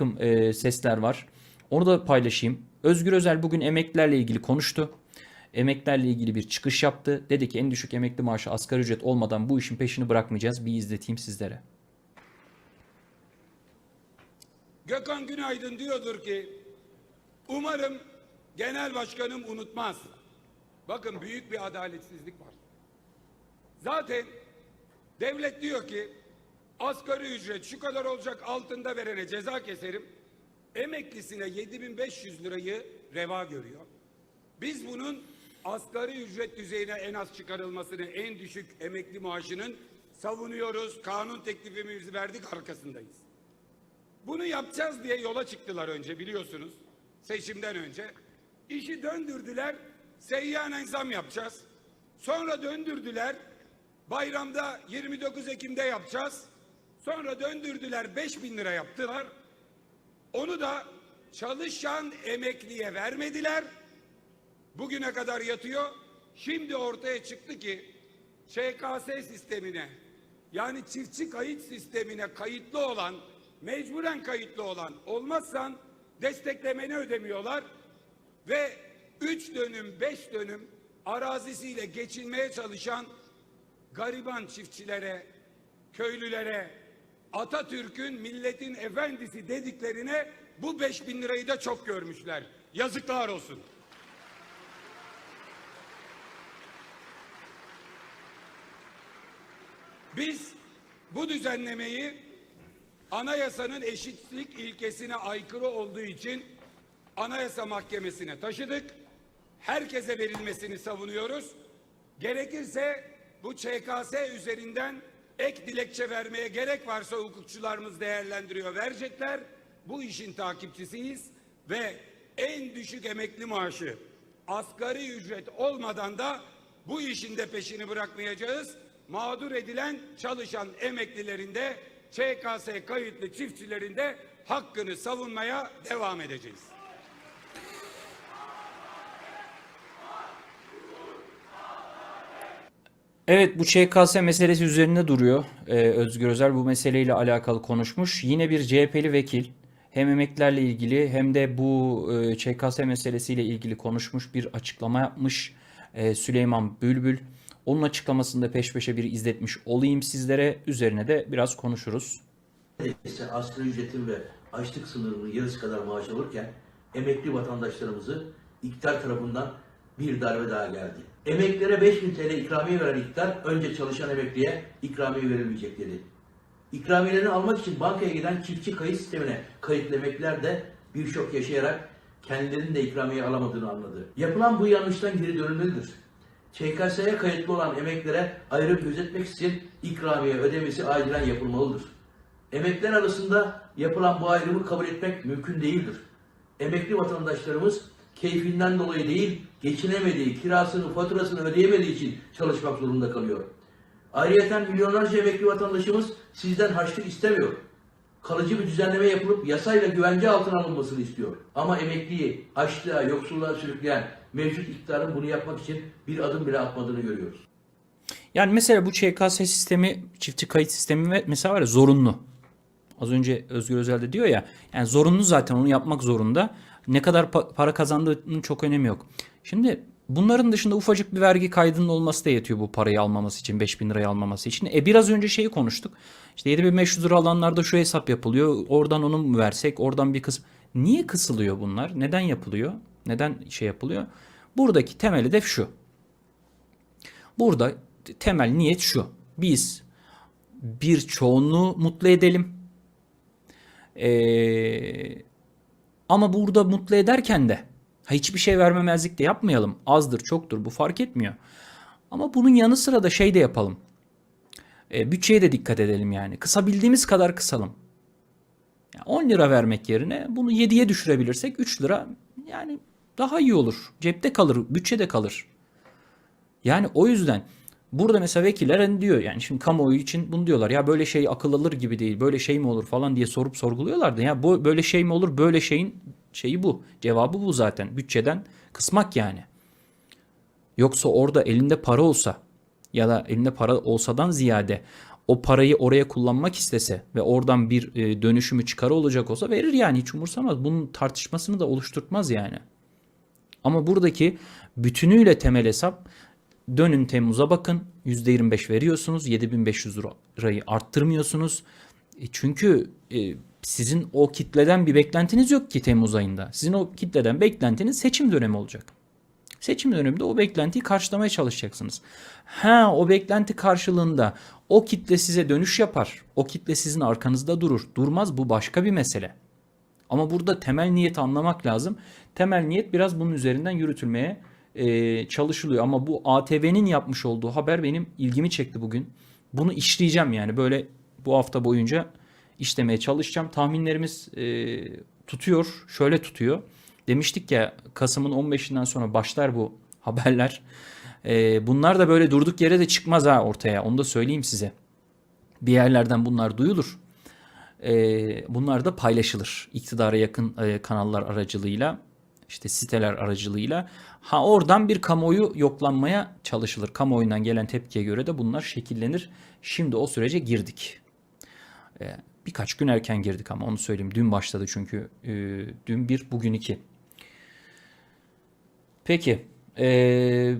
takım e, sesler var. Onu da paylaşayım. Özgür Özel bugün emeklilerle ilgili konuştu. Emeklilerle ilgili bir çıkış yaptı. Dedi ki en düşük emekli maaşı asgari ücret olmadan bu işin peşini bırakmayacağız. Bir izleteyim sizlere. Gökhan Günaydın diyordur ki umarım genel başkanım unutmaz. Bakın büyük bir adaletsizlik var. Zaten devlet diyor ki asgari ücret şu kadar olacak altında verene ceza keserim. Emeklisine 7500 lirayı reva görüyor. Biz bunun asgari ücret düzeyine en az çıkarılmasını, en düşük emekli maaşının savunuyoruz. Kanun teklifimizi verdik arkasındayız. Bunu yapacağız diye yola çıktılar önce biliyorsunuz. Seçimden önce. İşi döndürdüler. Seyyanen zam yapacağız. Sonra döndürdüler. Bayramda 29 Ekim'de yapacağız. Sonra döndürdüler 5 bin lira yaptılar. Onu da çalışan emekliye vermediler. Bugüne kadar yatıyor. Şimdi ortaya çıktı ki ŞKS sistemine yani çiftçi kayıt sistemine kayıtlı olan, mecburen kayıtlı olan olmazsan desteklemeni ödemiyorlar ve 3 dönüm 5 dönüm arazisiyle geçinmeye çalışan gariban çiftçilere, köylülere, Atatürk'ün milletin efendisi dediklerine bu 5 bin lirayı da çok görmüşler. Yazıklar olsun. Biz bu düzenlemeyi anayasanın eşitlik ilkesine aykırı olduğu için Anayasa Mahkemesi'ne taşıdık. Herkese verilmesini savunuyoruz. Gerekirse bu ÇKS üzerinden ek dilekçe vermeye gerek varsa hukukçularımız değerlendiriyor verecekler. Bu işin takipçisiyiz ve en düşük emekli maaşı asgari ücret olmadan da bu işin de peşini bırakmayacağız. Mağdur edilen çalışan emeklilerin de ÇKS kayıtlı çiftçilerin de hakkını savunmaya devam edeceğiz. Evet bu ÇKS meselesi üzerinde duruyor. Ee, Özgür Özel bu meseleyle alakalı konuşmuş. Yine bir CHP'li vekil hem emeklilerle ilgili hem de bu e, ÇKS meselesiyle ilgili konuşmuş bir açıklama yapmış e, Süleyman Bülbül. Onun açıklamasını da peş peşe bir izletmiş olayım sizlere. Üzerine de biraz konuşuruz. ise asgari ücretin ve açlık sınırının yarısı kadar maaş alırken emekli vatandaşlarımızı iktidar tarafından bir darbe daha geldi. Emeklilere 5000 TL ikramiye veren iktidar önce çalışan emekliye ikramiye verilmeyecek dedi. İkramiyelerini almak için bankaya giden çiftçi kayıt sistemine kayıtlı emekliler de bir şok yaşayarak kendilerinin de ikramiye alamadığını anladı. Yapılan bu yanlıştan geri dönülmelidir. ÇKS'ye kayıtlı olan emeklilere ayrım gözetmek için ikramiye ödemesi acilen yapılmalıdır. Emekliler arasında yapılan bu ayrımı kabul etmek mümkün değildir. Emekli vatandaşlarımız keyfinden dolayı değil, geçinemediği, kirasını, faturasını ödeyemediği için çalışmak zorunda kalıyor. Ayrıca milyonlarca emekli vatandaşımız sizden harçlık istemiyor. Kalıcı bir düzenleme yapılıp yasayla güvence altına alınmasını istiyor. Ama emekliyi açlığa, yoksulluğa sürükleyen mevcut iktidarın bunu yapmak için bir adım bile atmadığını görüyoruz. Yani mesela bu ÇKS sistemi, çiftçi kayıt sistemi mesela var ya zorunlu. Az önce Özgür Özel de diyor ya, yani zorunlu zaten onu yapmak zorunda. Ne kadar pa- para kazandığının çok önemi yok. Şimdi bunların dışında ufacık bir vergi kaydının olması da yetiyor bu parayı almaması için, 5000 lirayı almaması için. E biraz önce şeyi konuştuk. İşte 7500 lira alanlarda şu hesap yapılıyor. Oradan onu mu versek, oradan bir kısım. Niye kısılıyor bunlar? Neden yapılıyor? Neden şey yapılıyor? Buradaki temel hedef şu. Burada temel niyet şu. Biz bir çoğunluğu mutlu edelim. Ee, ama burada mutlu ederken de ha, hiçbir şey vermemezlik de yapmayalım. Azdır çoktur bu fark etmiyor. Ama bunun yanı sıra da şey de yapalım. Ee, bütçeye de dikkat edelim yani. Kısabildiğimiz kadar kısalım. Yani 10 lira vermek yerine bunu 7'ye düşürebilirsek 3 lira yani daha iyi olur. Cepte kalır, bütçede kalır. Yani o yüzden burada mesela vekiller hani diyor yani şimdi kamuoyu için bunu diyorlar ya böyle şey akıl alır gibi değil böyle şey mi olur falan diye sorup sorguluyorlardı. Ya bu böyle şey mi olur böyle şeyin şeyi bu cevabı bu zaten bütçeden kısmak yani. Yoksa orada elinde para olsa ya da elinde para olsadan ziyade o parayı oraya kullanmak istese ve oradan bir e, dönüşümü çıkarı olacak olsa verir yani hiç umursamaz. Bunun tartışmasını da oluşturtmaz yani. Ama buradaki bütünüyle temel hesap dönün Temmuz'a bakın %25 veriyorsunuz 7500 lirayı arttırmıyorsunuz. E çünkü e, sizin o kitleden bir beklentiniz yok ki Temmuz ayında. Sizin o kitleden beklentiniz seçim dönemi olacak. Seçim döneminde o beklentiyi karşılamaya çalışacaksınız. Ha o beklenti karşılığında o kitle size dönüş yapar. O kitle sizin arkanızda durur. Durmaz bu başka bir mesele. Ama burada temel niyeti anlamak lazım. Temel niyet biraz bunun üzerinden yürütülmeye e, çalışılıyor. Ama bu ATV'nin yapmış olduğu haber benim ilgimi çekti bugün. Bunu işleyeceğim yani böyle bu hafta boyunca işlemeye çalışacağım. Tahminlerimiz e, tutuyor. Şöyle tutuyor. Demiştik ya Kasım'ın 15'inden sonra başlar bu haberler. E, bunlar da böyle durduk yere de çıkmaz ha ortaya. Onu da söyleyeyim size. Bir yerlerden bunlar duyulur. E, bunlar da paylaşılır. İktidara yakın e, kanallar aracılığıyla, işte siteler aracılığıyla. Ha oradan bir kamuoyu yoklanmaya çalışılır. Kamuoyundan gelen tepkiye göre de bunlar şekillenir. Şimdi o sürece girdik. Birkaç gün erken girdik ama onu söyleyeyim. Dün başladı çünkü. E, dün bir, bugün iki. Peki. E,